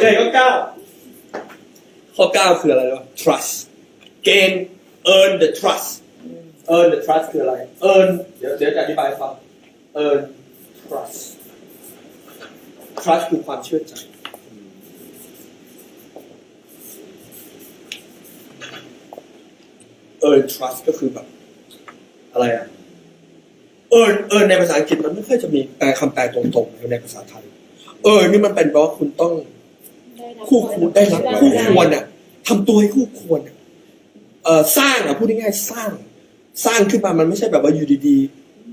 เคข้อเก้าข้อเก้าคืออะไรวะ trust gain earn the trust earn the trust คืออะไร earn เดี๋ยวเดี๋ยวจะอธิบายให้ฟัง earn trust trust คือความเชื่อใจ earn trust ก็คือแบบอะไรอะ earn earn ในภาษาอังกฤษมันไม่ค่อยจะมีแปลคำแปลตรงๆในภาษาไทย earn นี่มันเป็นเพราะว่าคุณต้อง คู่ควรได้รับคู่ควรอะทำตัวให้คู่ควรเอ่อสร้างอะพูดง่ายๆสร้าง สร้างขึ้นมามันไม่ใช่แบบว่าอยู่ดี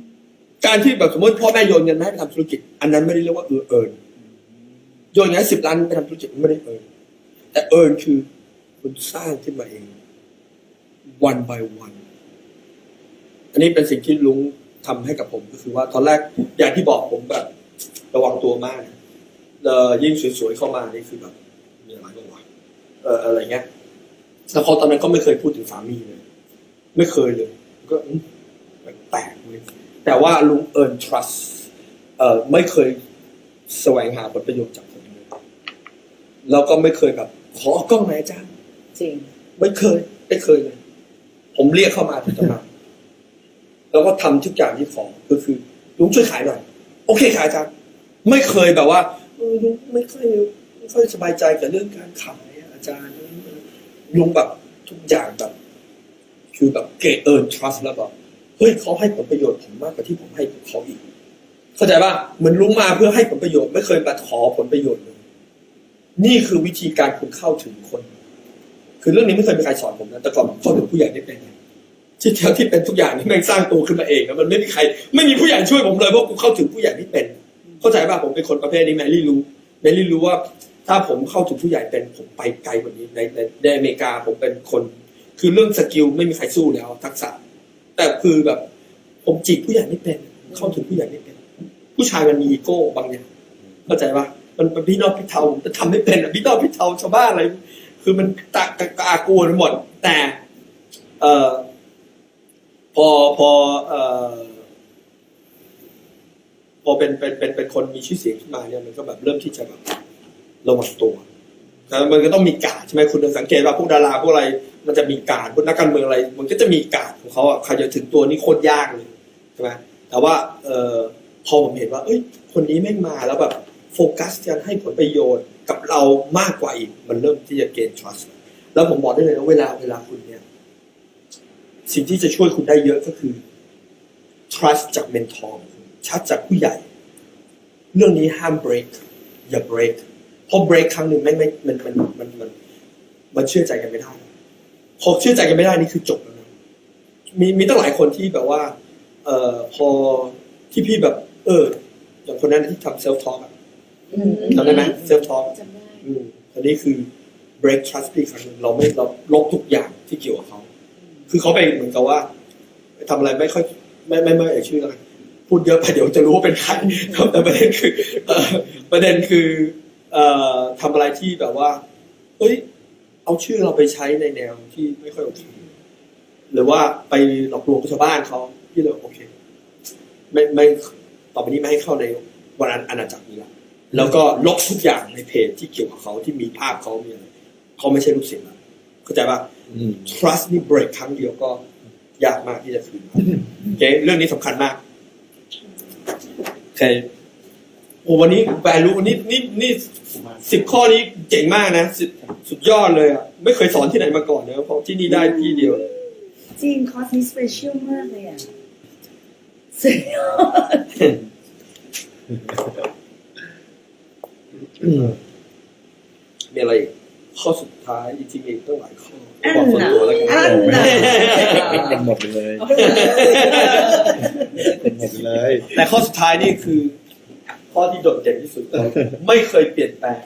ๆ การที่แบบสมมติพ่อแม่โยนเงินมาให้ไปทำธุรกิจ อันนั้นไม่ได้เรียกว่าเออเอิญโยนเงินสิบล้านไปทำธุรกิจไม่ได้เอิญแต่เอิญคือคุณสร้างขึ้นมาเอง one by one อันนี้เป็นสิ่งที่ลุงทำให้กับผมก็คือว่าตอนแรกอย่างที่บอกผมแบบ ระวังตัวมากเออยิ่งสวยๆเข้ามานี่คือแบบมีอะไรบ้างวะเอออะไรเงี้ยแล้วพอตอนนั้นก็ไม่เคยพูดถึงสามีเลย ไม่เคยเลย ก็อืมแปลกๆเลยแต่ว่าลุงเอิร์น trust เอ่อไม่เคยแสวงหาผลประโยชน์จากผมเลยแล้วก็ไม่เคยแบบ ขอกล้องไหนอยอาจารย์จริง ไม่เคย ไม่เคยเลย ผมเรียกเข้ามาถึงจะมาแล้วก็ทำทุกอย่างที่ขอก็คือลุงช่วยขายหน่อย โอเคขายอาจารย์ไม่เคยแบบว่าเออลุงไม่ค่อยไม่ค่อยสบายใจกับเรื่องการขายอะอา จารย์ลุงแบบทุกอย่างแบบ คือแบบเกเอิร์น trust แล้วแบบเฮ้ยเขาให้ผลประโยชน์ผมมากกว่าที่ผมให้เขาอีก เข้าใจป่ะเหมือนลุงมาเพื่อให้ผลประโยชน์ไม่เคยมาขอผลประโยชน์เลยนี่คือวิธีการคุณเข้าถึงคน คือเรื่องนี้ไม่เคยมีใครสอนผมนะแต่ก่อนผมเข้าถึงผู้ใหญ่ได้เป็นไงที่แถวที่เป็นทุกอย่างนี่แม่งสร้างตัวขึ้นมาเองนะมันไม่มีใคร ไม่มีผู้ใหญ่ช่วยผมเลยเพราะกูเข้าถึงผู้ใหญ่ที่เป็น เข้าใจป่ะผมเป็นคนประเภทนี้แมรี่รู้แมรี่รู้ว่า ถ้าผมเข้าถึงผู้ใหญ่เป็นผมไปไกลกว่านี้ในในในอเมริกาผมเป็นคน คือเรื่องสกิลไม่มีใครสู้แล้วทักษะ แต่คือแบบ ผมจีบผู้ใหญ่ไม่เป็น เข้าถึงผู้ใหญ่ไม่เป็น ผู้ชายมันมีอีโก้บางอย่างเข้าใจปะมันเป็นพี่นอกพี่เทาผมจะทำไม่เป็นพี่นอกพี่เทาชาวบ้านอะไรคือมันตะกะกะกลัวหมด แต่ เอ่อพอพอเอ่อพอเป็นเป็นเป็นเป็นคนมีชื่อเสียงขึ้นมาเนี่ยมันก็แบบเริ่มที่จะแบบ ระวังตัวแล้วมันก็ต้องมีการใช่ไหมคุณสังเกตว่าพวกดาราพวกอะไรมันจะมีการพวกนักการเมืองอะไร มันก็จะมีการของเขาอะใครจะถึงตัวนี่โคตรยากเลยใช่ไหมแต่ว่าเออพอผมเห็นว่า เอ้ย คนนี้แม่งมาแล้วแบบโฟกัสการให้ผลประโยชน์กับเรามากกว่าอีก มันเริ่มที่จะเกณฑ์ trust แล้วผมบอกได้เลยว่าเวลาเวลาคุณเนี่ย สิ่งที่จะช่วยคุณได้เยอะก็คือ trust จากเมนทอร์ชัดจากผู้ใหญ่ เรื่องนี้ห้าม break อย่า break เพราะ break ครั้งหนึ่งไม่ไม่มันมันมันมันมันเชื่อใจกันไม่ได้พอเชื่อใจกันไม่ได้นี่คือจบแล้วนะมีมีตั้งหลายคนที่แบบว่า เอ่อพอที่พี่แบบ เอออย่างคนนั้นที่ทำ self talk อะอืมจำได้ไหม self talk จำได้อืมอันนี้คือ break trust พี่ครั้งหนึ่งเราไม่เราลบทุกอย่างที่เกี่ยวกับเขา คือเขาไปเหมือนกับว่าไปทำอะไรไม่ค่อยไม่ไม่ไม่เอ่ยชื่อแล้วกันพูดเยอะไปเดี๋ยวจะรู้ว่าเป็นใครครับแต่ประเด็นคือเอ่อประเด็นคือเอ่อ ทำอะไรที่แบบว่า เอ้ย เอาชื่อเราไปใช้ในแนวที่ไม่ค่อยโอเคหรือว่าไปหลอกลวงชาวบ้านเขาที่เราโอเค ไม่ไม่ต่อไปนี้ไม่ให้เข้าในวันอาณาจักรนี้ละแล้วก็ลบทุกอย่างในเพจที่เกี่ยวกับเขาที่มีภาพเขามีอะไรเขาไม่ใช่ลูกศิษย์แล้วเข้าใจป่ะอืม trust นี่ break ครั้งเดียวก็ยากมากที่จะคืนมาโอเคเรื่องนี้สำคัญมากโอเค โอ้วันนี้แวลูวันนี้นี่นี่สิบข้อนี้เจ๋งมากนะสุดสุดยอดเลยอะไม่เคยสอนที่ไหนมาก่อนนะเพราะที่นี่ได้ที่เดียว จริงคอร์สนี้สเปเชียลมากเลยอะสุดยอดมีอะไรอีกข้อสุดท้ายจริงๆมีตั้งหลายข้ออันบอกส่วนน่ะตัวแล้วกันอันน่ะเป็นหมดเลยเป็นหมดเลย แต่ข้อสุดท้ายนี่คือ ข้อที่โดดเด่นที่สุดเลยไม่เคยเปลี่ยนแปลง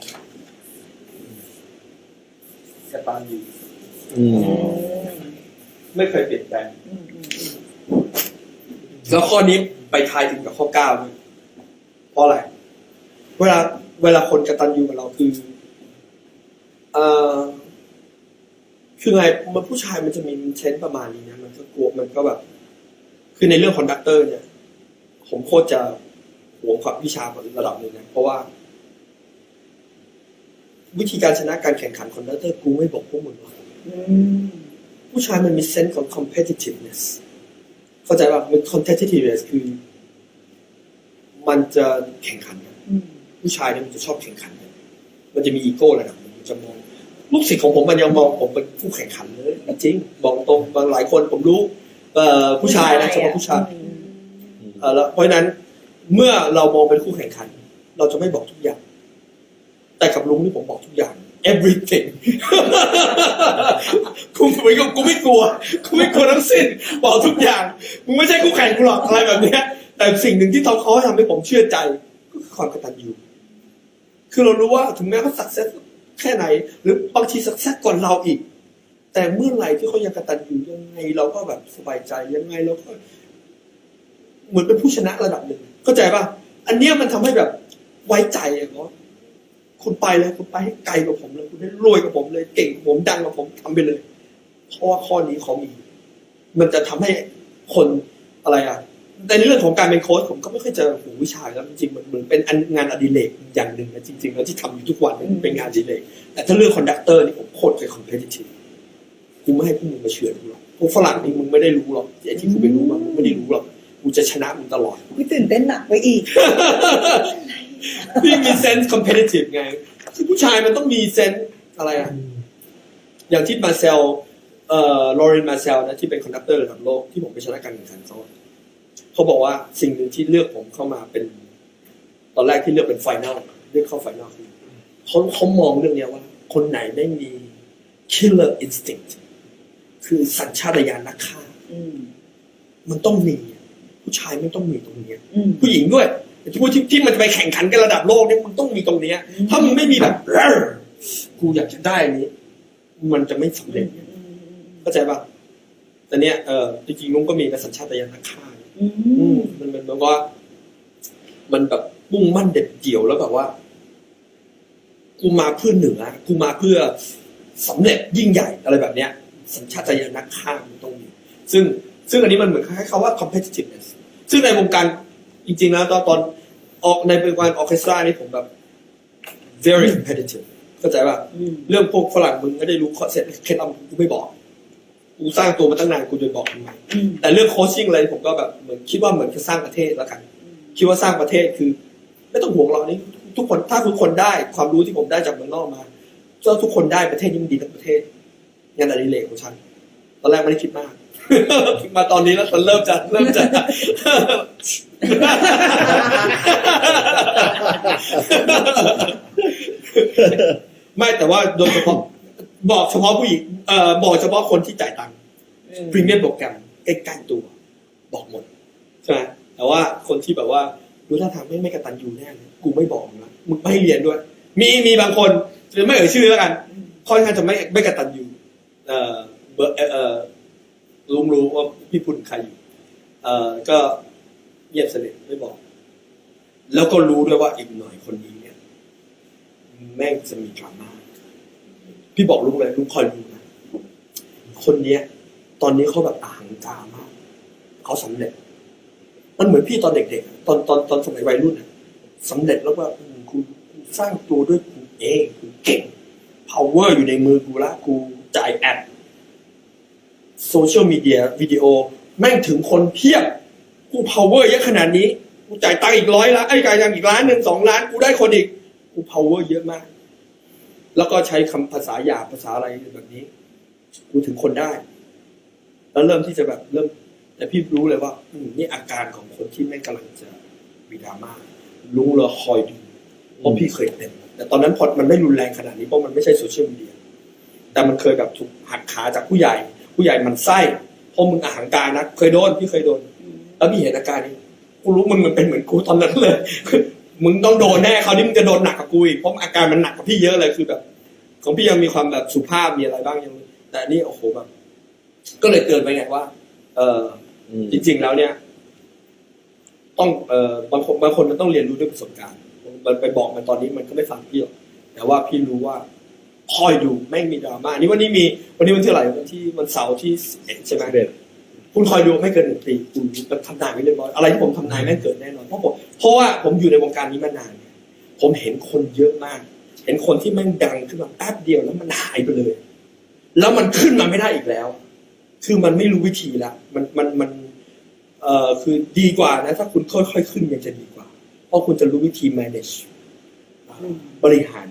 กตันยูอืมไม่เคยเปลี่ยนแปลงอืมอืมแล้วข้อนี้ไปทายถึงกับข้อเก้าด้วยเพราะอะไร เวลา เวลาคนกตัญญูกับเราคือเอ่อคือไงมันผู้ชายมันจะมีเชนประมาณนี้นะมันก็กลัวมันก็แบบ คือในเรื่องคอนดักเตอร์เนี่ย ผมโคตรจะ หวงความวิชาระดับหนึ่งนะเพราะว่าผวิธีการชนะการแข่งขันคอนดักเตอร์กูไม่บอกพวกมึงหรอกอืมผู้ชายมันมีเซนส์ของ competitiveness เข้าใจป่ะมัน competitiveness คือ มันจะแข่งขันกันอืมผู้ชายเนี่ยมันจะชอบแข่งขันกันมันจะมีอีโก้ระดับหนึงมันจะมองลูกศิษย์ของผมมันยังมองผมเป็นผู้แข่งขันเลยจริงบอกตรงบางหลายคนผมรู้เอ่อผู้ชายนะเฉพาะผู้ชายอืมเอ่อแล้วเพราะฉะนั้น เมื่อเรามองเป็นคู่แข่งขัน เราจะไม่บอกทุกอย่าง แต่กับลุงนี่ผมบอกทุกอย่าง everything กูเหมือนกับกูไม่กลัว กูไม่กลัวทั้งสิ้น บอกทุกอย่าง มึงไม่ใช่คู่แข่งกูหรอกอะไรแบบเนี้ย แต่สิ่งหนึ่งที่เขาเขาทำให้ผมเชื่อใจ ก็คือความกตัญญูคือเรารู้ว่าถึงแม้เขาสักเซสแค่ไหน หรือบางทีสักเซสก่อนเราอีก แต่เมื่อไหร่ที่เขายังกตัญญูยังไง เราก็แบบสบายใจยังไงเราก็ เหมือนเป็นผู้ชนะระดับหนึ่ง เข้าใจป่ะ อันเนี้ยมันทำให้แบบไว้ใจอะเนาะคุณไปเลยคุณไปให้ไกลกว่าผมเลยคุณได้รวยกว่าผมเลย เก่งกว่าผมดังกว่าผมทำไปเลย เพราะว่าข้อนี้เขามี มันจะทำให้คนอะไรอะในเรื่องของการเป็นโค้ชผมก็ไม่ค่อยเจอหูวิชาแล้วจริงๆมันเหมือนเป็นงานอดิเรกอย่างหนึ่งนะจริงๆแล้วที่ทำอยู่ทุกวันเนี่ยมันเป็นงานอดิเรกแต่ถ้าเรื่องคอนดักเตอร์นี่ผมโคตรเป็นคอมเพลติฟกูไม่ให้พวกมึงมาเฉือนกูหรอกพวกฝรั่งนี่มึงไม่ได้รู้หรอกไอ้ที่กูไปรู้มามึงไม่ได้รู้หรอก กูจะชนะมึงตลอดอุ๊ยตื่นเต้นหนักไปอีกพี่มีเซนส์ competitive ไงคือผู้ชายมันต้องมีเซนส์อะไรอะอย่างที่มาเซลเอ่อลอเรนมาเซลนะที่เป็นคอนดักเตอร์ระดับโลกที่ผมไปชนะการแข่งขันเขาอะเขาบอกว่าสิ่งหนึ่งที่เลือกผมเข้ามาเป็น ตอนแรกที่เลือกเป็นไฟแนลเลือกเข้าไฟนอลคือเขาเขามองเรื่องเนี้ยว่า คนไหนไม่มี killer instinct คือสัญชาตญาณนักฆ่าอืมมันต้องมี ผู้ชายไม่ต้องมีตรงเนี้ยอืมผู้หญิงด้วยที่พูดที่ที่มันจะไปแข่งขันกันระดับโลกเนี่ยมันต้องมีตรงเนี้ยอืมถ้ามึงไม่มีแบบเร่อกูอยากจะได้อันนี้ มันจะไม่สำเร็จเข้าใจป่ะแต่เนี้ยเออจริงๆลุงก็มีกสัญชาตญาณนักฆ่าอือืมมมันมันแบบว่า มันแบบมุ่งมั่นเด็ดเดี่ยวแล้วแบบว่า กูมาเพื่อเหนือกูมาเพื่อสำเร็จยิ่งใหญ่อะไรแบบเนี้ย สัญชาตญาณนักฆ่ามันต้องมีซึ่งซึ่งอันนี้มันเหมือนคล้ายๆคำว่า competitiveness ซึ่งในวงการจริงๆแล้วตอนตอนออกในวงการออร์เคสตรานี่ผมแบบ very competitive เข้าใจป่ะอืมเรื่องพวกฝรั่งมึงไม่ได้รู้ข้อเสร็จเคล็ดลับกูไม่บอกกูสร้างตัวมาตั้งนานกูจะบอกทำไมอืมแต่เรื่องโคชชิ่งอะไรผมก็แบบเหมือนคิดว่าเหมือนจะสร้างประเทศแล้วกัน คิดว่าสร้างประเทศคือ ไม่ต้องห่วงเรานี่ทุกคนถ้าทุกคนได้ความรู้ที่ผมได้จากเมืองนอกมาถ้าทุกคนได้ประเทศนี้มันดีทั้งประเทศงานอดิเรกของฉันตอนแรกไม่ได้คิดมาก มาตอนนี้แล้วตอนเริ่มจะเริ่มจะไม่แต่ว่าโดยเฉพาะบอกเฉพาะผู้หญิงเอ่อบอกเฉพาะคนที่จ่ายตังค์พรีเมียมโปรแกรมใกล้ๆตัว บอกหมดใช่ไหมแต่ว่าคนที่แบบว่าดูท่าทางไม่ไม่กระตันยูแน่เลยกูไม่บอกมึงนะมึงไม่เรียนด้วย มีมีบางคนจะไม่เอ่ยชื่อแล้วกันค่อนข้างจะไม่ไม่กระตันยูเอ่อเบอร์เอ่อเอ่อ รู้รู้ว่าพี่พูดถึงใครอยู่เอ่อก็เงียบสนิทไม่บอก แล้วก็รู้ด้วยว่าอีกหน่อยคนนี้เนี่ย แม่งจะมีดราม่าพี่บอกลุงเลยลุงคอยดูนะคนเนี้ย ตอนนี้เขาแบบอาหังกามากเขาสำเร็จ มันเหมือนพี่ตอนเด็กๆตอนตอนตอนสมัยวัยรุ่นอะสำเร็จแล้วว่าอืมกูกูสร้างตัวด้วยกูเองกูเก่ง power อยู่ในมือกูละกูจ่ายแอด โซเชียลมีเดียวิดีโอ แม่งถึงคนเพียบ กู power เยอะขนาดนี้ กูจ่ายตังค์อีกร้อยละไอ้จ่ายตังค์อีกล้านหนึ่งสองล้าน กูได้คนอีก กู power เยอะมาก แล้วก็ใช้คำภาษาหยาบภาษาอะไรแบบนี้ กูถึงคนได้ แล้วเริ่มที่จะแบบเริ่ม แต่พี่รู้เลยว่าอืมนี่อาการของคนที่ไม่กำลังจะมีดราม่ารู้เลยคอยดูเพราะพี่เคยเป็น แต่ตอนนั้นพอมันไม่รุนแรงขนาดนี้เพราะมันไม่ใช่โซเชียลมีเดียแต่มันเคยแบบถูกหักขาจากผู้ใหญ่ ผู้ใหญ่มันไส้เพราะมึงอาหังการนะเคยโดนพี่เคยโดน แล้วพี่เห็นอาการนี้กูรู้มึงมันเป็นเหมือนกูตอนนั้นเลย มึงต้องโดนแน่เขาวนี่มึงจะโดนหนักกับกูอีกเพราะอาการมันหนักกับพี่เยอะเลยคือแบบ ของพี่ยังมีความแบบสุภาพมีอะไรบ้างยังแต่อันนี่โอ้โหแบบก็เลยเตือนไปไงว่า เอออืมจริง ๆ แล้วเนี่ย ต้องเอ่อบางคนบางคนมันต้องเรียนรู้ด้วยประสบการณ์มันไปบอกมันตอนนี้มันก็ไม่ฟังพี่หรอกแต่ว่าพี่รู้ว่า คอยดูแม่งมีดราม่านี่วันนี้มีวันนี้วันที่เท่าไหร่วันที่วันเสาร์ที่สิบเอ็ดใช่ไหมเด็ดคุณคอยดูไม่เกินหนึ่งปีคุณจะทำนายไม่เรียบร้อยอะไรที่ผมทำนายแม่งเกิดแน่นอนเพราะผมเพราะว่าผมอยู่ในวงการนี้มานานเนี่ยผมเห็นคนเยอะมาก เห็นคนที่แม่งดังขึ้นมาแป๊บเดียวแล้วมันหายไปเลย แล้วมันขึ้นมาไม่ได้อีกแล้ว คือมันไม่รู้วิธีละมันมันมันเอ่อคือดีกว่านะถ้าคุณค่อยๆขึ้นยังจะดีกว่า เพราะคุณจะรู้วิธี manage อ่าบริหาร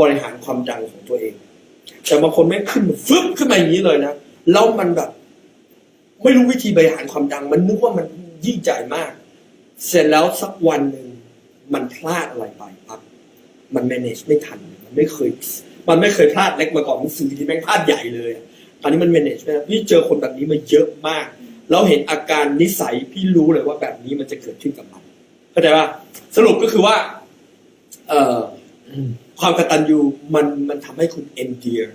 บริหารความดังของตัวเอง แต่บางคนไม่ขึ้นฟึบขึ้นมาอย่างนี้เลยนะแล้วมันแบบ ไม่รู้วิธีบริหารความดัง มันนึกว่ามันยิ่งใหญ่มาก เสร็จแล้วสักวันหนึ่งมันพลาดอะไรไปปั๊บมัน manage ไม่ทัน มันไม่เคย มันไม่เคยพลาดเล็กมาก่อนมันสื่อที่แม่งพลาดใหญ่เลยอะอันนี้มัน manage ไม่ได้พี่เจอคนแบบนี้มาเยอะมาก แล้วเห็นอาการนิสัยพี่รู้เลยว่าแบบนี้มันจะเกิดขึ้นกับมันเข้าใจป่ะสรุปก็คือว่า เออ ความกตัญญูมันมันทำให้คุณ endear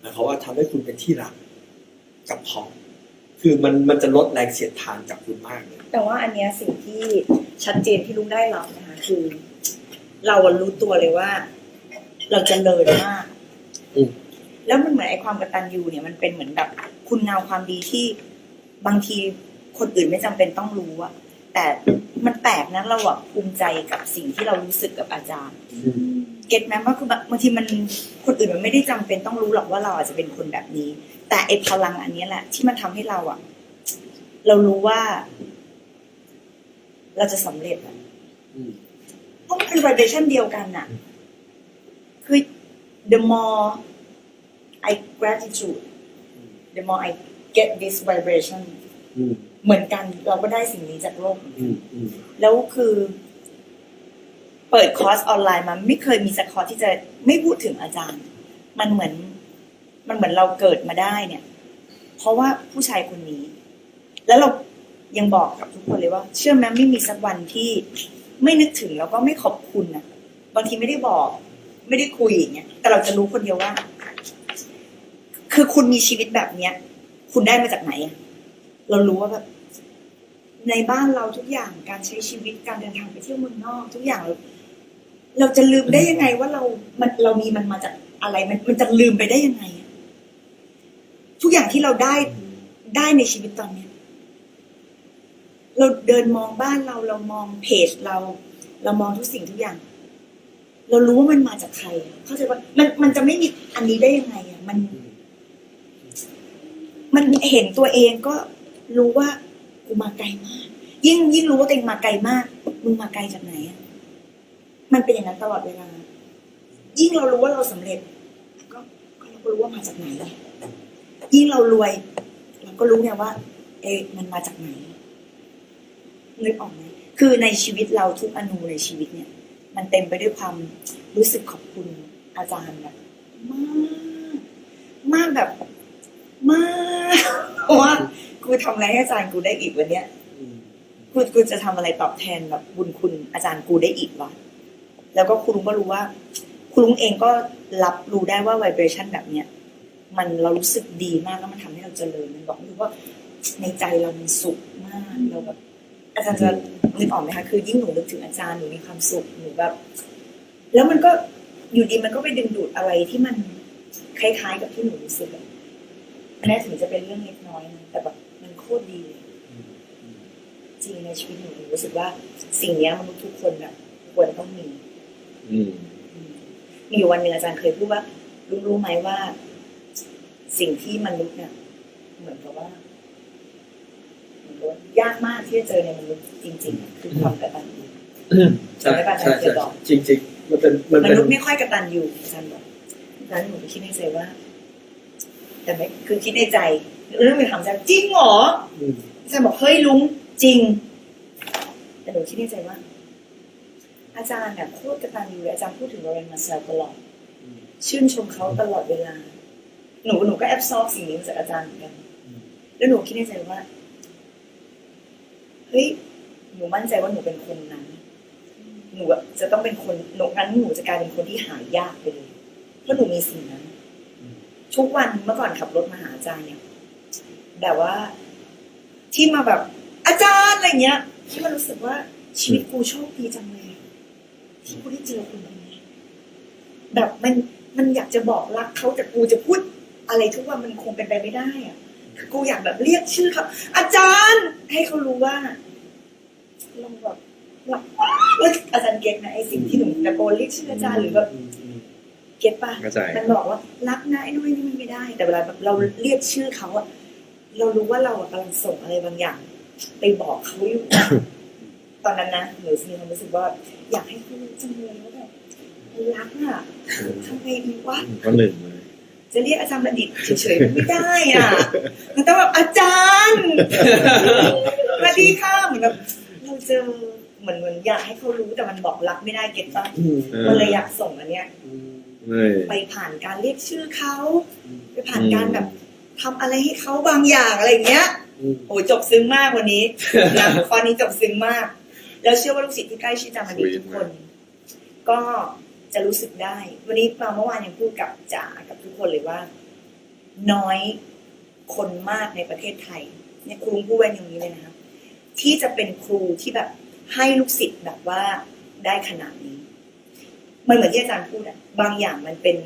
หมายความว่าทำให้คุณเป็นที่รักกับเขาคือมันมันจะลดแรงเสียดทานจากคุณมากเลยแต่ว่าอันเนี้ยสิ่งที่ชัดเจนที่ลุงได้รับนะคะคือ เราอะรู้ตัวเลยว่า เราเจะเลินมากอืมแล้วมันเหมือนไอ้ความกตัญญูเนี่ยมันเป็นเหมือนแบบคุณงามความดีที่บางทีคนอื่นไม่จำเป็นต้องรู้อะแต่มันแปลกนะเราอะภูมิใจกับสิ่งที่เรารู้สึกกับอาจารย์ เก็ตไหมว่าคือบางทีมันคนอื่นมันไม่ได้จำเป็นต้องรู้หรอกว่าเราอาจจะเป็นคนแบบนี้ แต่ไอ้พลังอันเนี้ยแหละ ที่มันทำให้เราอะเรารู้ว่า เราจะสำเร็จอะอืมเพราะมันเป็น vibration เดียวกันอะคือ the more I gratitude the more I get this vibration อืมเหมือนกันเราก็ได้สิ่งนี้จากโลกอืมอืมแล้วคือ เปิดคอร์สออนไลน์มาไม่เคยมีสักคอร์สที่จะไม่พูดถึงอาจารย์ มันเหมือน มันเหมือนเราเกิดมาได้เนี่ย เพราะว่าผู้ชายคนนี้ แล้วเรายังบอกกับทุกคนเลยว่า เชื่อไหมไม่มีสักวันที่ไม่นึกถึงแล้วก็ไม่ขอบคุณนะบางทีไม่ได้บอก ไม่ได้คุยอย่างเงี้ยแต่เราจะรู้คนเดียวว่า คือคุณมีชีวิตแบบเนี้ย คุณได้มาจากไหนอะเรารู้ว่าแบบในบ้านเราทุกอย่างการใช้ชีวิตการเดินทางไปเที่ยวเมืองนอก ทุกอย่าง เราจะลืมได้ยังไงว่าเรา มันเรามีมันมาจากอะไรมันมันจะลืมไปได้ยังไงอะทุกอย่างที่เราได้ได้ในชีวิตตอนเนี้ยเราเดินมองบ้านเราเรามองเพจเรา เรามองทุกสิ่งทุกอย่าง เรารู้ว่ามันมาจากใครเข้าใจว่ามันมันจะไม่มีอันนี้ได้ยังไงอะมัน มันเห็นตัวเองก็รู้ว่ากูมาไกลมาก ยิ่งยิ่งรู้ว่าตัวเองมาไกลมากมึงมาไกลจากไหนอะ มันเป็นอย่างนั้นตลอดเวลา ยิ่งเรารู้ว่าเราสำเร็จ ก็ก็เราก็รู้ว่ามาจากไหนเลยยิ่งเรารวย เราก็รู้ไงว่า เอ๊ะมันมาจากไหนนึกออกไหมคือในชีวิตเราทุกอนูในชีวิตเนี่ย มันเต็มไปด้วยความรู้สึกขอบคุณอาจารย์แบบมาก มากแบบมากเพราะว่ากูทำอะไรให้อาจารย์กูได้อีกวันเนี้ยกูกูจะทำอะไรตอบแทนแบบบุญคุณอาจารย์กูได้อีกวะ แล้วก็คุณลุงก็รู้ว่าคุณลุงเองก็รับรู้ได้ว่า vibration แบบเนี้ยมันเรารู้สึกดีมากแล้วมันทำให้เราเจริญมันบอกไม่รู้ว่าในใจเรามันสุขมากเราแบบอาจารย์จะนึกออกไหมคะคือยิ่งหนูนึกถึงอาจารย์หนูมีความสุขหนูแบบ แล้วมันก็อยู่ดีมันก็ไปดึงดูดอะไรที่มันคล้ายๆกับที่หนูรู้สึกอะอันนี้ถึงจะเป็นเรื่องเล็กน้อยนะแต่แบบมันโคตรดีเลยจริงในชีวิตหนูหนูรู้สึกว่าสิ่งเนี้ยมนุษย์ทุกคนแบบควรต้องมีอื มอืมมีอยู่วันหนึ่งอาจารย์เคยพูดว่ารู้รู้ไหมว่า สิ่งที่มนุษย์เนี่ยเหมือนกับว่าเหมือนกับว่ายากมากที่จะเจอในมนุษย์จริงๆอะคือความกตัญญูใช่ใช่ใช่จริงจริง ๆ มันเป็นมันมเป็นนุษย์ไม่ค่อยกตัญญูอาจารย์บอกนั้นหนูก็คิดในใจว่า แต่ไม่คือคิดในใจเรื่องเป็นคำอาจารย์จริงเหรออืมอาจารย์บอกเฮ้ยลุงจริง แต่หนูคิดในใจว่า อาจารย์เนี่ยโคตรกตัญญูเลยอาจารย์พูดถึงโรเรนมาเซลตลอด ชื่นชมเขาตลอดเวลา หนูหนูก็แอบซอบสิ่งนี้มาจากอาจารย์เหมือนกัน แล้วหนูคิดในใจว่า เฮ้ย หนูมั่นใจว่าหนูเป็นคนนั้น หนูอะจะต้องเป็นคนหนูงั้นหนูจะกลายเป็นคนที่หายากไปเลย เพราะหนูมีสิ่งนั้น ทุกวันเมื่อก่อนขับรถมาหาอาจารย์เนี่ย แบบว่าที่มาแบบอาจารย์อะไรเงี้ยที่มันรู้สึกว่าชีวิตกูโชคดีจังเลย อะที่กูได้เจอคนคนนี้แบบมันมันอยากจะบอกรักเขาแต่กูจะพูด อะไรทุกวันมันคงเป็นไปไม่ได้อะคือกูอยากแบบเรียกชื่อเขาอาจารย์ ให้เขารู้ว่าเราแบบรักแล้วอาจารย์เก็ตนะไอ้สิ่งที่หนูตะโกนเรียกชื่ออาจารย์หรือแบบอืมอืมเก็ตป่ะเข้าใจมันบอกว่ารักนะไอ้นู่นนี่มันไม่ได้ แต่เวลาแบบเราเรียกชื่อเขาอะเรารู้ว่าเราอะกำลังส่งอะไรบางอย่าง ไปบอกเขาอยู่ ตอนนั้นนะหนูมีความรู้สึกว่า อยากให้เขารู้จังเลยว่าแบบรักอะทำไงดีวะก็หนึ่งเลยจะเรียกอาจารย์ประดิษฐ์เฉยๆมันไม่ได้อะมันต้องแบบอาจารย์สวัสดีค่ะเหมือนแบบเราเจอเหมือนเหมือนอยากให้เขารู้แต่มันบอกรักไม่ได้เก็ตป่ะอืมเออมันเลยอยากส่งอันเนี้ยอืมเลยไปผ่านการเรียกชื่อเขาอืมไปผ่านการแบบทำอะไรให้เขาบางอย่างอะไรอย่างเงี้ยอืมโอ้ยจบซึ้งมากวันนี้นะข้อนี้จบซึ้งมาก แล้วเชื่อว่าลูกศิษย์ที่ใกล้ชิดอาจารย์ประดิษฐ์ทุกคน ก็จะรู้สึกได้ วันนี้มาเมื่อวานยังพูดกับจ๋ากับทุกคนเลยว่า น้อยคนมากในประเทศไทยเนี่ยครูพูดไว้อย่างนี้เลยนะครับที่จะเป็นครูที่แบบให้ลูกศิษย์แบบว่าได้ขนาดนี้ มันเหมือนที่อาจารย์พูดอะบางอย่างมันเป็น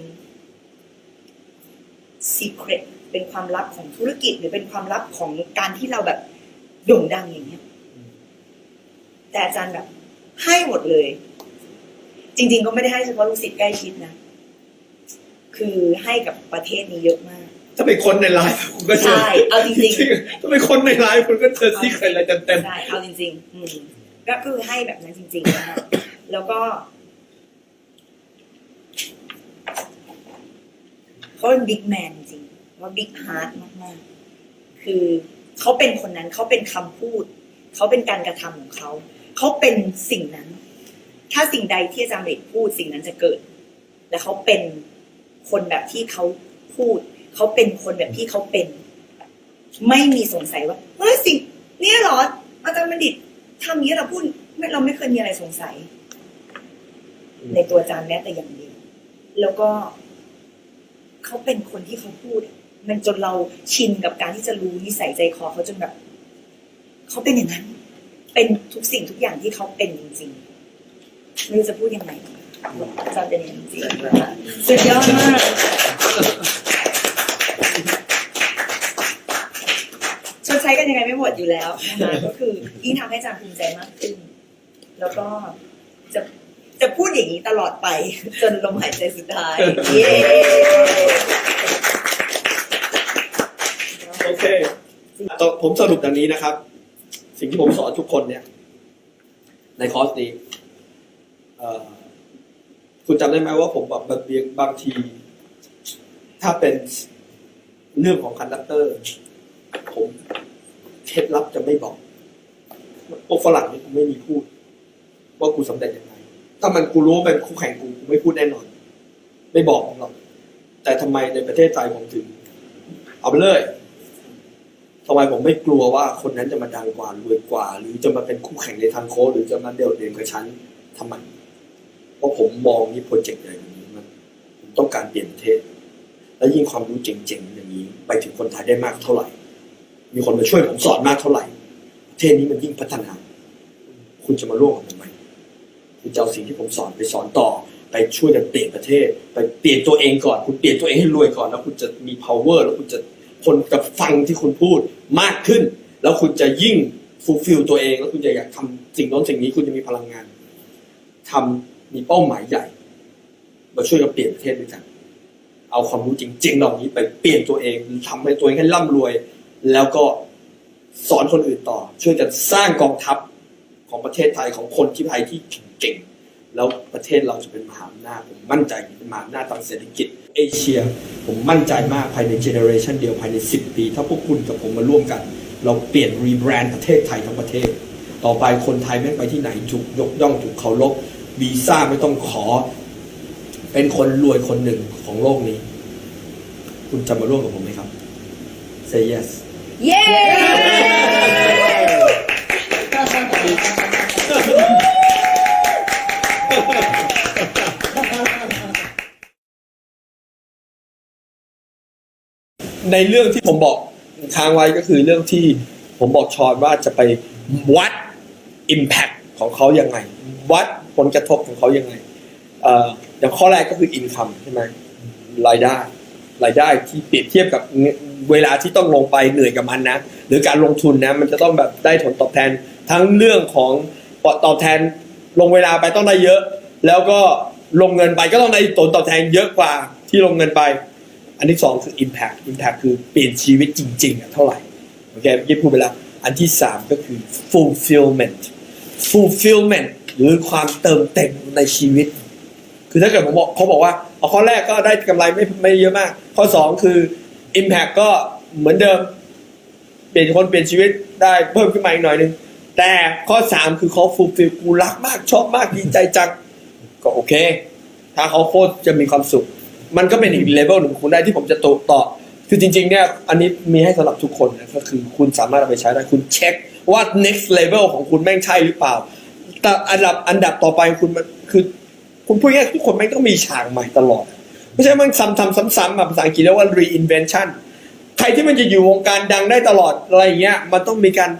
secret เป็นความลับของธุรกิจหรือเป็นความลับของการที่เราแบบโด่งดังอย่างเงี้ย แต่อาจารย์แบบให้หมดเลย จริง ๆ ก็ไม่ได้ให้เฉพาะลูกศิษย์ใกล้ชิดนะ คือให้กับประเทศนี้เยอะมาก ถ้าเป็นคนในไลฟ์คุณก็เจอใช่เอาจริงๆถ้าเป็นคนในไลฟ์คุณก็เจอที่เคยอะไรเต็มใช่เอาจริง ๆ อืมก็คือให้แบบนั้นจริงๆนะคะแล้วก็เขาเป็นบิ๊กแมนจริงๆว่าบิ๊กฮาร์ดมากๆ คือเขาเป็นคนนั้นเขาเป็นคำพูด เขาเป็นการกระทำของเขา เขาเป็นสิ่งนั้น ถ้าสิ่งใดที่อาจารย์เบกพูดสิ่งนั้นจะเกิด และเขาเป็นคนแบบที่เขาพูด เขาเป็นคนแบบที่เขาเป็น ไม่มีสงสัยว่าเฮ้ยสิ่งเนี่ยหรออาจารย์บัณฑิตทำอย่างนี้เราพูดเราไม่เคยมีอะไรสงสัย ในตัวอาจารย์แม้แต่อย่างเดียวแล้วก็เขาเป็นคนที่เขาพูด มันจนเราชินกับการที่จะรู้นิสัยใจคอเขาจนแบบเขาเป็นอย่างนั้น เป็นทุกสิ่งทุกอย่างที่เขาเป็นจริงๆไม่รู้จะพูดยังไงอาจารย์เป็นอย่างนั้นจริงๆนะคะสุดยอดมากชดใช้กันยังไงไม่หมดอยู่แล้วนะคะก็คือยิ่งทำให้อาจารย์ภูมิใจมากขึ้น แล้วก็จะจะพูดอย่างนี้ตลอดไป จนลมหายใจสุดท้ายเย้ๆโอเคต่อผมสรุปดังนี้นะครับ สิ่งที่ผมสอนทุกคนเนี่ย ในคอร์สนี้คุณจำได้ไหมว่าผมแบอกบางบางที ถ้าเป็นเรื่องของคันดักเตอร์ ผมเคล็ดลับจะไม่บอกพวกฝรั่งนี่กูไม่มีพูด ว่ากูสำเร็จยังไง ถ้ามันกูรู้เป็นคู่แข่งกูกูไม่พูดแน่นอน ไม่บอกหรอกแต่ทำไมในประเทศไทยผมถึง เอาไปเลย ทำไมผมไม่กลัวว่าคนนั้นจะมาดังกว่ารวยกว่า หรือจะมาเป็นคู่แข่งในทางโค้ชหรือจะมาเดี่ยวเด่นกับฉันทำไมเพราะผมมองนี่โปรเจกต์อะไรแบบนี้มันผมต้องการเปลี่ยนประเทศ และยิ่งความรู้เจ๋งๆอย่างนี้ ไปถึงคนไทยได้มากเท่าไหร่ มีคนมาช่วยผมสอนมากเท่าไหร่ประเทศนี้มันยิ่งพัฒนา คุณจะมาร่วมกับผมไหมคุณจะเอาสิ่งที่ผมสอนไปสอนต่อไปช่วยกันเปลี่ยนประเทศ ไปเปลี่ยนตัวเองก่อน คุณเปลี่ยนตัวเองให้รวยก่อน แล้วคุณจะมี power แล้วคุณจะ คนกับฟังที่คุณพูดมากขึ้น แล้วคุณจะยิ่ง fulfill ตัวเอง แล้วคุณจะอยากทำสิ่งน้นสิ่งนี้คุณจะมีพลังงานทำมีเป้าหมายใหญ่ มาช่วยกันเปลี่ยนประเทศด้วยกัน เอาความรู้จริงๆเหล่านี้ไปเปลี่ยนตัวเองทำให้ตัวเองให้ร่ำรวย แล้วก็สอนคนอื่นต่อ ช่วยกันสร้างกองทัพของประเทศไทยของคนที่ไทยที่เก่ง แล้วประเทศเราจะเป็นมหาอำนาจผมมั่นใจเป็นมหาอำนาจทางเศรษฐกิจเอเชีย ผมมั่นใจมากภายในเจเนอเรชันเดียวภายใน 10 ปี ถ้าพวกคุณกับผมมาร่วมกัน เราเปลี่ยนรีแบรนด์ประเทศไทยทั้งประเทศ ต่อไปคนไทยไม่ไปที่ไหนถูกยกย่องถูกเคารพวีซ่าไม่ต้องขอ เป็นคนรวยคนหนึ่งของโลกนี้ คุณจะมาร่วมกับผมไหมครับ say yes เย้ ในเรื่องที่ผมบอกค้างไว้ก็คือเรื่องที่ผมบอกชอนว่าจะไปวัด Impact ของเขายังไง วัดผลกระทบของเขายังไงเอ่ออย่างข้อแรกก็คือ income ใช่ไหมรายได้ รายได้ที่เปรียบเทียบกับเวลาที่ต้องลงไปเหนื่อยกับมันนะ หรือการลงทุนนะมันจะต้องแบบได้ผลตอบแทนทั้งเรื่องของตอบแทนลงเวลาไปต้องได้เยอะ แล้วก็ลงเงินไปก็ต้องได้ผลตอบแทนเยอะกว่าที่ลงเงินไป อันที่สองคือ impact impact คือเปลี่ยนชีวิตจริงๆอะเท่าไหร่โอเคเมื่อกี้พูดไปแล้วอันที่สามก็คือ fulfillment fulfillment หรือความเติมเต็มในชีวิต คือถ้าเกิดผมบอกเขาบอกว่าเอาข้อแรกก็ได้กำไรไม่ไม่เยอะมาก ข้อสองคือ impact ก็เหมือนเดิม เปลี่ยนคนเปลี่ยนชีวิตได้เพิ่มขึ้นมาอีกหน่อยนึงแต่ข้อสามคือเขา fulfill กูรักมากชอบมากดีใจจังก็โอเค ถ้าเขาโคตรจะมีความสุข มันก็เป็นอีกเลเวลหนึ่งคุณได้ที่ผมจะโตต่อ คือจริงๆเนี่ยอันนี้มีให้สำหรับทุกคนนะก็คือคุณสามารถเอาไปใช้ได้คุณเช็คว่า next level ของคุณแม่งใช่หรือเปล่า แต่อันดับอันดับต่อไปคุณมันคือคุณพูดง่ายทุกคนแม่งต้องมีฉากใหม่ตลอด ไม่ใช่มันซ้ำๆซ้ำๆแบบภาษาอังกฤษเรียกว่า reinvention ใครที่มันจะอยู่วงการดังได้ตลอดอะไรอย่างเงี้ยมันต้องมีการ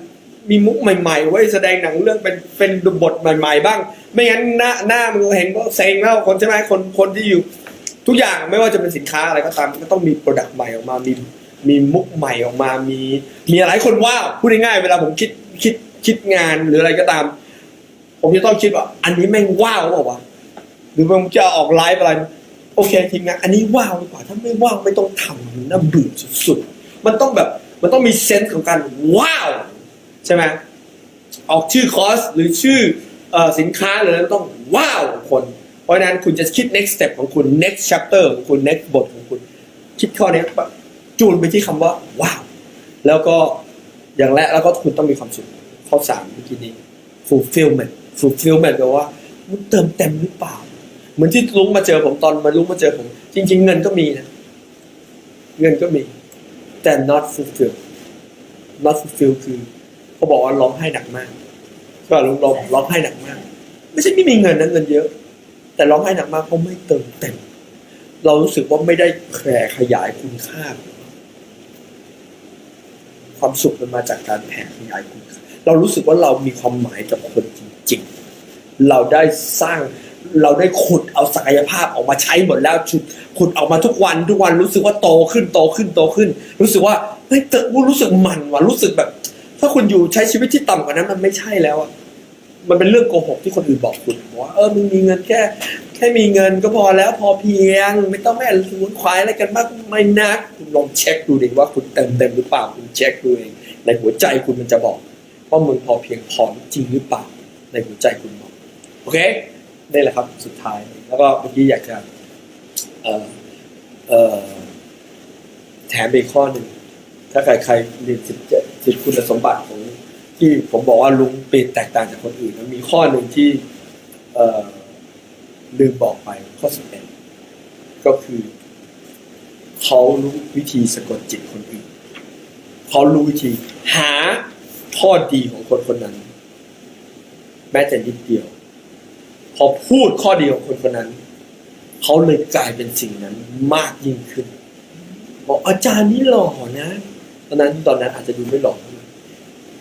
มีมุกใหม่ๆไว้แสดงหนังเรื่องเป็นเป็นบทใหม่ ๆ บ้าง ไม่งั้นหน้าหน้ามึงเห็นก็เซ็งแล้วคนใช่ไหมคนคนที่อยู่ ทุกอย่างไม่ว่าจะเป็นสินค้าอะไรก็ตามก็ต้องมีโปรดักต์ใหม่ออกมา มีมีมุกใหม่ออกมา มีมีอะไรคนว้าวพูดง่ายๆเวลาผมคิดคิดคิดงานหรืออะไรก็ตาม ผมจะต้องคิดว่า อันนี้แม่งว้าวเปล่าวะหรือผมจะออกไลฟ์อะไรโอเคทีมงานอันนี้ว้าวดีกว่าถ้าไม่ว้าวไม่ต้องทำมันน่าเบื่อสุดๆมันต้องแบบมันต้องมีเซนส์ของการว้าวใช่ไหมออกชื่อคอร์สหรือชื่ออสินค้าหรืออะไรต้องว้าวคน เพราะฉะนั้นคุณจะคิด next step ของคุณ next chapter ของคุณ next บทของคุณ คิดข้อนี้จูนไปที่คำว่าว้าวแล้วก็อย่างแรกแล้วก็คุณต้องมีความสุขข้อสามเมื่อกี้นี้ fulfillment fulfillment แปลว่ามันเติมเต็มหรือเปล่า เหมือนที่ลุงมาเจอผมตอนมาลุงมาเจอผม จริง ๆ เงินก็มีนะ เงินก็มี แต่ not fulfill not fulfill คือเขาบอกว่าร้องไห้หนักมากใช่ป่ะลุงร้องร้องไห้หนักมาก ไม่ใช่ไม่มีเงินนะเงินเยอะ แต่ร้องไห้หนักมากเพราะไม่เติมเต็ม เรารู้สึกว่าไม่ได้แผ่ขยายคุณค่า ความสุขมันมาจากการแผ่ขยายคุณค่า เรารู้สึกว่าเรามีความหมายกับคนจริง ๆ เราได้สร้างเราได้ขุดเอาศักยภาพออกมาใช้หมดแล้วชุดขุดออกมาทุกวันทุกวันรู้สึกว่าโตขึ้นโตขึ้นโตขึ้น รู้สึกว่าเฮ้ยเตอรู้สึกมันว่ะรู้สึกแบบ ถ้าคุณอยู่ใช้ชีวิตที่ต่ำกว่านั้นมันไม่ใช่แล้วอะ มันเป็นเรื่องโกหกที่คนอื่นบอกคุณบอกว่าเออมึงมีเงินแค่แค่มีเงินก็พอแล้วพอเพียง ไม่ต้องแม่สูนควายอะไรกันมากไม่นักคุณลองเช็คดูดิว่าคุณเต็มเต็มหรือเปล่าคุณเช็คดูเองในหัวใจคุณมันจะบอกว่ามึงพอเพียงพอจริงหรือเปล่าในหัวใจคุณบอกโอเคนี่แหละครับสุดท้ายแล้วก็เมื่อกี้อยากจะเอ่อเอ่อแถมอีกข้อหนึ่งถ้าใครใครเรียนสิบเจ็ดสิบคุณสมบัติของ ที่ผมบอกว่าลุงเป็นแตกต่างจากคนอื่น มันมีข้อหนึ่งที่เอลืมบอกไปข้อสิบเอ็ดก็คือเขารู้วิธีสะกดจิตคนอื่นเขารู้วิธีหาข้อดีของคนคนนั้น แม้แต่นิดเดียว พอพูดข้อดีของคนคนนั้น เขาเลยกลายเป็นสิ่งนั้นมากยิ่งขึ้น บอกอาจารย์นี่หล่อนะ ตอนนั้นตอนนั้นอาจจะดูไม่หล่อ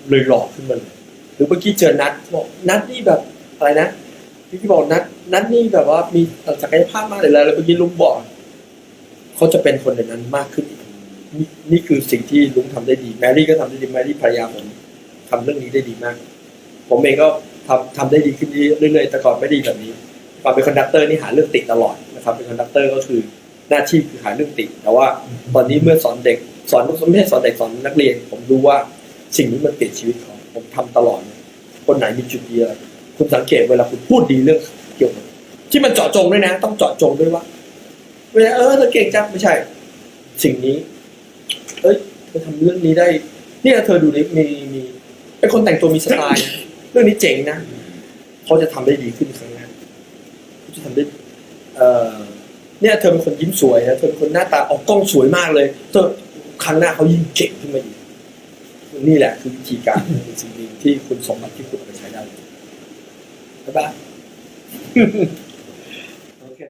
เลยหล่อขึ้นมาเลยหรือเมื่อกี้เจอนัดบอกนัดนี่แบบอะไรนะพี่ที่บอกนัดนัดนี่แบบว่ามีศักยภาพมากเลยแล้วแล้วเมื่อกี้ลุงบอกเขาจะเป็นคนในนั้นมากขึ้นนี่นี่คือสิ่งที่ลุงทำได้ดีแมรี่ก็ทำได้ดีแมรี่ภรรยาผมทำเรื่องนี้ได้ดีมาก ผมเองก็ทำทำได้ดีขึ้นเรื่อยๆแต่ก่อนไม่ดีแบบนี้ก่อนเป็นคอนดักเตอร์นี่หาเรื่องติดตลอดนะครับเป็นคอนดักเตอร์ก็คือหน้าที่คือหาเรื่องติดแต่ว่าตอนนี้เมื่อสอนเด็กสอนไม่ใช่สอนเด็กสอนนักเรียน ผมรู้ว่า สิ่งนี้มันเปลี่ยนชีวิตเขาผมทำตลอดคนไหนมีจุดดีอะไรคุณสังเกตเวลาคุณพูดดีเรื่องเกี่ยวกับที่มันเจาะจงด้วยนะ ต้องเจาะจงด้วยว่าเวลาเออเธอเก่งจังไม่ใช่ สิ่งนี้ เอ้ยเธอทำเรื่องนี้ได้ เนี่ยเธอดูนี่มีมีเป็นคนแต่งตัวมีสไตล์นะเรื่องนี้เจ๋งนะเขาจะทำได้ดีขึ้นครั้งหน้าเขาจะทำได้ เออเนี่ยเธอเป็นคนยิ้มสวยนะเธอเป็นคนหน้าตาออกกล้องสวยมากเลยเธอครั้งหน้าเขายิ่งเก่งขึ้นมาอีก นี่แหละคือวิธีการสิ่งหนึ่งที่คุณสมบัติที่คุณเอาไปใช้ได้บ๊ายบาย